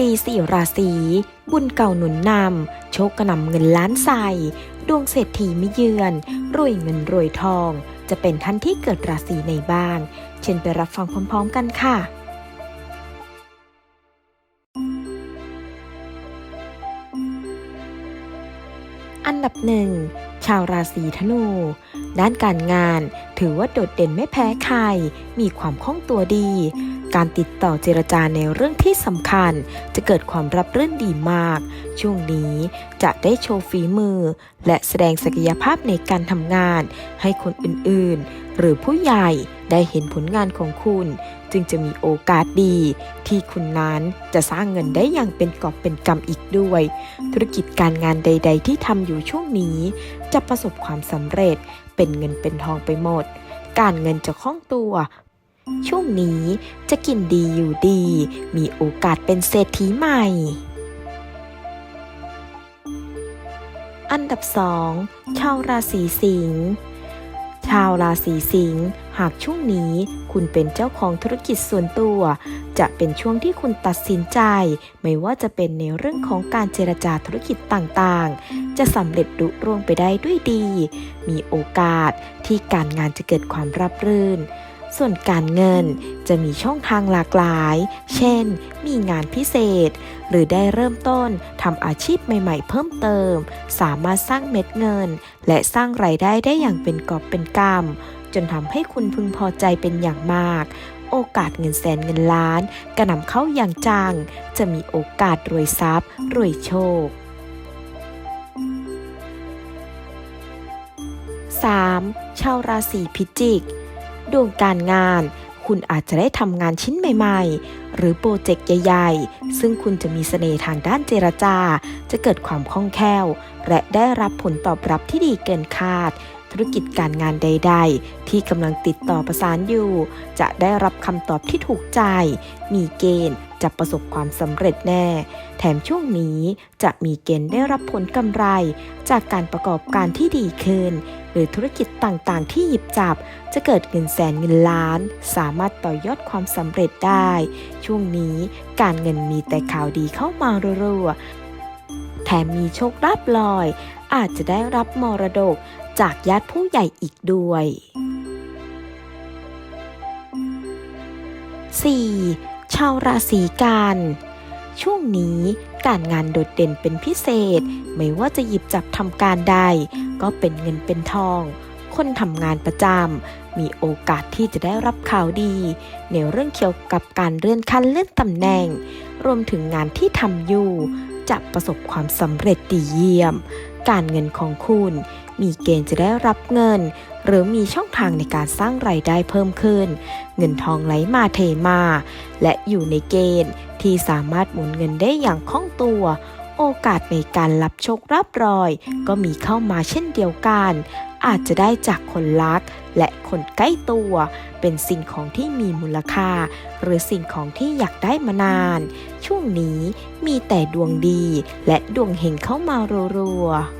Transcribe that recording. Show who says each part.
Speaker 1: ดีสี่ราศี บุญเก่าหนุนนำ โชคกระนำเงินล้านใส่ดวงเศรษฐีไม่เยือน รวยเงินรวยทอง จะเป็นท่านที่เกิดราศีในบ้านเช่นไปรับฟังพร้อมๆกันค่ะอันดับหนึ่งชาวราศีธนู ด้านการงานถือว่าโดดเด่นไม่แพ้ใคร มีความคล่องตัวดี การติดต่อเจรจาในเรื่องที่สำคัญ จะเกิดความรับรื่นดีมาก ช่วงนี้จะได้โชว์ฝีมือ และแสดงศักยภาพในการทำงาน ให้คนอื่นๆ หรือผู้ใหญ่ได้เห็นผลงานของคุณ จึงจะมีโอกาสดี ที่คุณนั้นจะสร้างเงินได้อย่างเป็นกอบเป็นกำอีกด้วย ธุรกิจการงานใด ๆ ที่ทำอยู่ช่วงนี้ จะประสบความสำเร็จเป็นเงินเป็นทองไปหมดการเงินจะคล่องตัว ช่วงนี้จะกินดีอยู่ดี มีโอกาสเป็นเศรษฐีใหม่ อันดับ2ชาวราศีสิงห์ชาวราศีสิงห์หากช่วงนี้คุณเป็นเจ้าของธุรกิจส่วนตัว จะเป็นช่วงที่คุณตัดสินใจ ไม่ว่าจะเป็นในเรื่องของการเจรจาธุรกิจต่างๆ จะสำเร็จรุร่วงไปได้ด้วยดี มีโอกาสที่การงานจะเกิดความราบรื่น ส่วนการเงินจะมีช่องทางหลากหลาย เช่น มีงานพิเศษ หรือได้เริ่มต้นทำอาชีพใหม่ ๆ เพิ่มเติม สามารถสร้างเม็ดเงิน และสร้างรายได้ได้อย่างเป็นกอบเป็นกำจนทำให้คุณพึงพอใจเป็นอย่างมาก โอกาสเงินแสนเงินล้านกระหน่ำเข้าอย่างจัง จะมีโอกาสรวยทรัพย์ รวยโชค 3. ชาวราศีพิจิก ดวงการงาน คุณอาจจะได้ทำงานชิ้นใหม่ๆ หรือโปรเจกต์ใหญ่ๆ ซึ่งคุณจะมีเสน่ห์ทางด้านเจรจา จะเกิดความคล่องแคล่ว และได้รับผลตอบรับที่ดีเกินคาด ธุรกิจการงานใด ๆ ที่กำลังติดต่อประสานอยู่ จะได้รับคำตอบที่ถูกใจ มีเกณฑ์จะประสบความสำเร็จแน่ แถมช่วงนี้จะมีเกณฑ์ได้รับผลกำไร จากการประกอบการที่ดีขึ้น หรือธุรกิจต่างๆ ที่หยิบจับ จะเกิดเงินแสนเงินล้าน สามารถต่อยอดความสำเร็จได้ ช่วงนี้การเงินมีแต่ข่าวดีเข้ามารัวๆแถมมีโชคลาภลอย อาจจะได้รับมรดกจากญาติผู้ใหญ่อีกด้วย 4. ชาวราศีกันช่วงนี้การงานโดดเด่นเป็นพิเศษ ไม่ว่าจะหยิบจับทำการใด ก็เป็นเงินเป็นทอง คนทำงานประจำมีโอกาสที่จะได้รับข่าวดี ในเรื่องเกี่ยวกับการเลื่อนขั้นเลื่อนตำแหน่ง รวมถึงงานที่ทำอยู่ จะประสบความสำเร็จดีเยี่ยม การเงินของคุณ มีเกณฑ์จะได้รับเงิน หรือมีช่องทางในการสร้างไรายได้เพิ่มขึ้น เงินทองไหลมาเทมา และอยู่ในเกณฑ์ที่สามารถหมุนเงินได้อย่างคล่องตัว โอกาสในการรับโชครับรอย ก็มีเข้ามาเช่นเดียวกัน อาจจะได้จากคนรัก และคนใกล้ตัว เป็นสิ่งของที่มีมูลค่า หรือสิ่งของที่อยากได้มานาน ช่วงนี้มีแต่ดวงดีและดวงเฮงเข้ามารัวๆ